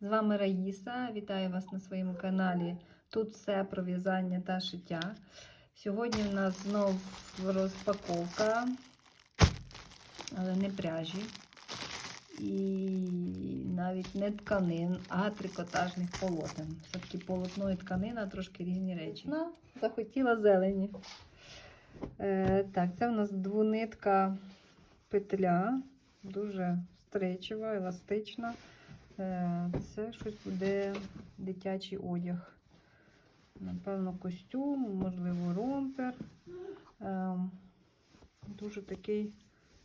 З вами Раїса. Вітаю вас на своєму каналі. Тут все про в'язання та шиття. Сьогодні у нас знов розпаковка, але не пряжі. І навіть не тканин, а трикотажних полотен. Все-таки полотно і тканина трошки різні речі. Ну, захотіла зелені. Е, так, це у нас двунитка петля, дуже стречева, еластична. Е, Це щось буде дитячий одяг. Напевно, костюм, можливо, ромпер. Е, Дуже такий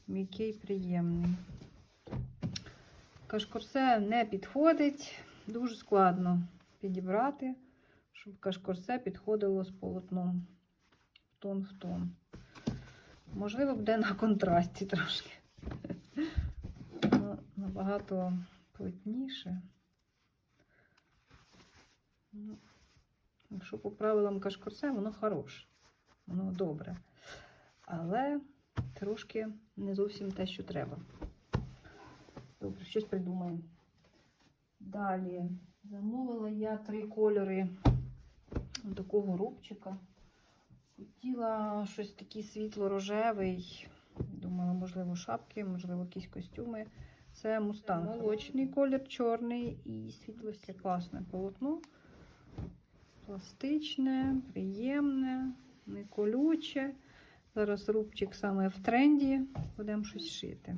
м'який, приємний. Кашкорсе не підходить, дуже складно підібрати, щоб кашкорсе підходило з полотном в тон в тон. Можливо, буде на контрасті трошки. Набагато плотніше. Ну, Якщо по правилам кашкорсе, воно хороше, воно добре. Але трошки не зовсім те, що треба. Добре, щось придумаємо. Далі замовила я три кольори такого рубчика. Хотіла щось такий світло-рожевий. Думала, можливо, шапки, можливо, якісь костюми. Це мустанг. Молочний колір, чорний і світлості. Класне полотно. Пластичне, приємне, не колюче. Зараз рубчик саме в тренді. Будемо щось шити.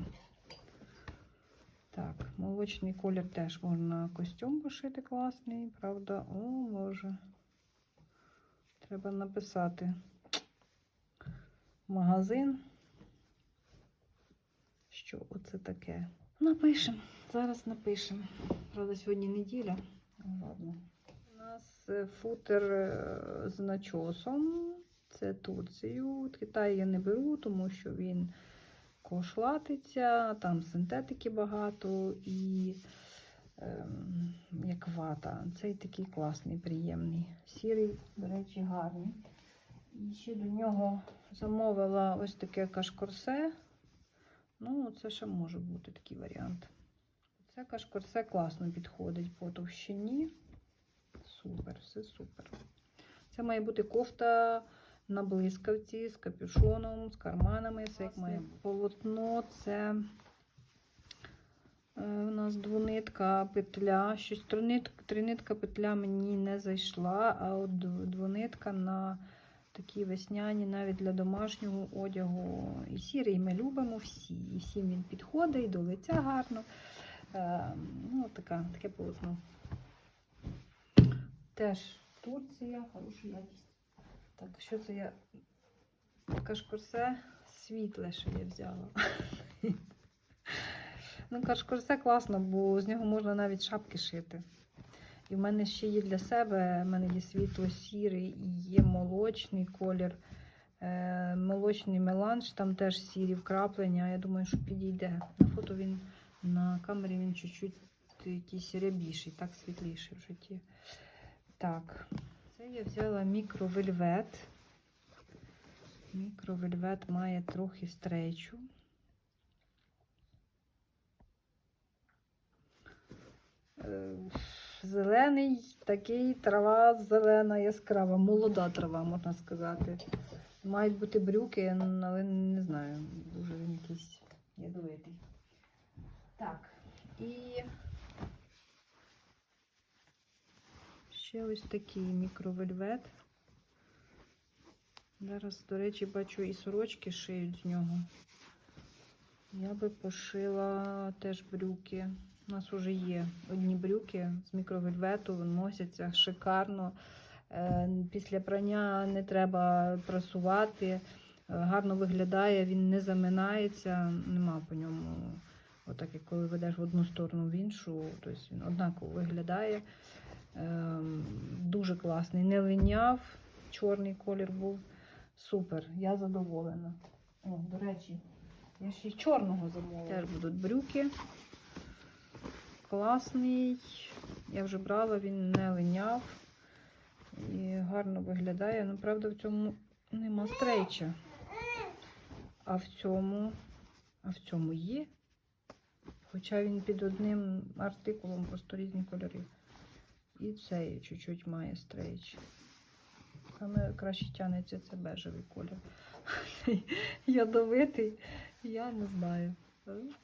Так, молочний колір теж можна костюм пошити класний, правда? О, Боже. Треба написати магазин. Що оце таке? Напишемо. Зараз напишемо. Правда, сьогодні неділя. Ладно. У нас е, футер е, з начосом. Це Турцію. Китай я не беру, тому що він кошлатиться, там синтетики багато і ем, як вата. Цей такий класний, приємний. Сірий, до речі, гарний. І ще до нього замовила ось таке кашкорсе. Ну, це ще може бути такий варіант. Це кашкорсе класно підходить по товщині. Супер, все супер. Це має бути кофта на блискавці з капюшоном, з карманами, все як має. Полотно це е, у нас двонитка петля. Щось тринитка, тринитка петля мені не зайшла, а от двонитка на такі весняні, навіть для домашнього одягу. І сірий ми любимо всі. І всім він підходить, і до лиця гарно. Е, ну, така, таке полотно. Теж Турція, хороша якість. Так, що це я? Кашкорсе світле, що я взяла. ну, кашкорсе класно, бо з нього можна навіть шапки шити. І в мене ще є для себе, в мене є світло-сірий і є молочний колір. Е, молочний меланж, там теж сірі вкраплення. Я думаю, що підійде. На фото він на камері він чуть-чуть якийсь рябіший, так світліший в житті. Так, це я взяла мікровельвет. Мікровельвет має трохи стрейчу. Е, Зелений такий трава зелена, яскрава, молода трава, можна сказати. Мають бути брюки, але не знаю, дуже він якийсь ядовитий. Так, і ще ось такий мікровельвет. Зараз, до речі, бачу, і сорочки шиють з нього. Я би пошила теж брюки. У нас вже є одні брюки з мікровельвету, носяться шикарно. Е, Після прання не треба прасувати. Е, Гарно виглядає, він не заминається, нема по ньому. Отак, як коли ведеш в одну сторону в іншу, тобто він однаково виглядає. Ем, Дуже класний. Не линяв, чорний колір був. Супер, я задоволена. О, до речі, я ще й чорного замовила. Теж будуть брюки. Класний. Я вже брала, він не линяв. І гарно виглядає. Ну, правда, в цьому нема стрейча. А в цьому, а в цьому є. Хоча він під одним артикулом просто різні кольори. І цей чуть-чуть має стрейч. Саме краще тягнеться це бежевий колір. Ядовитий, я не знаю.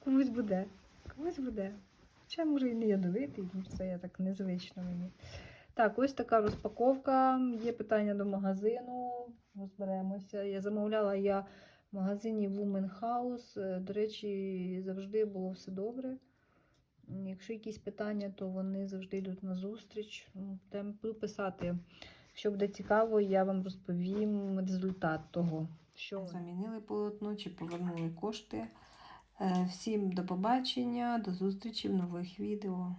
Комусь буде. Комусь буде. Хоча може і не ядовитий, це я так незвично мені. Так, ось така розпаковка. Є питання до магазину. Розберемося. Я замовляла я в магазині Women House. Е, До речі, завжди було все добре. Якщо якісь питання, то вони завжди йдуть на зустріч. Буду писати. Якщо буде цікаво, я вам розповім результат того, що замінили полотно чи повернули кошти. Е, Всім до побачення, до зустрічі в нових відео.